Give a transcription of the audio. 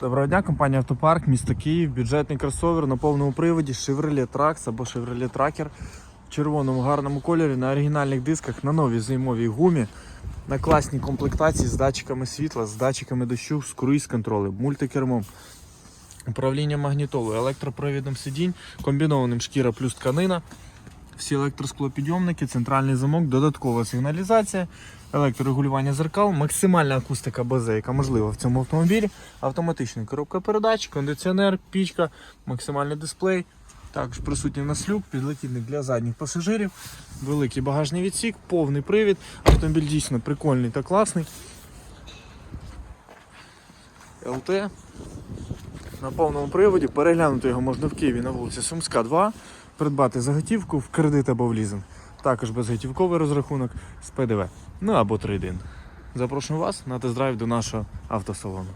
Доброго дня, компанія Автопарк, місто Київ, бюджетний кросовер на повному приводі Chevrolet Trax або Chevrolet Tracker в червоному гарному кольорі на оригінальних дисках на новій зимовій гумі, на класній комплектації з датчиками світла, з датчиками дощу, з круїз-контролем, мультикермом, управлінням магнітолою, електропровідом сидінь, комбінованим шкіра плюс тканина. Всі електросклопідйомники, центральний замок, додаткова сигналізація, електрорегулювання зеркал, максимальна акустика базе, яка можлива в цьому автомобілі, автоматична коробка передач, кондиціонер, пічка, максимальний дисплей. Також присутній у нас люк, підлокітник для задніх пасажирів, великий багажний відсік, повний привід. Автомобіль дійсно прикольний та класний. ЛТ на повному приводі. Переглянути його можна в Києві на вулиці Сумська, 2, придбати заготівку в кредит або в лізинг. Також безготівковий розрахунок з ПДВ. Ну або трейдин. Запрошую вас на тест-драйв до нашого автосалону.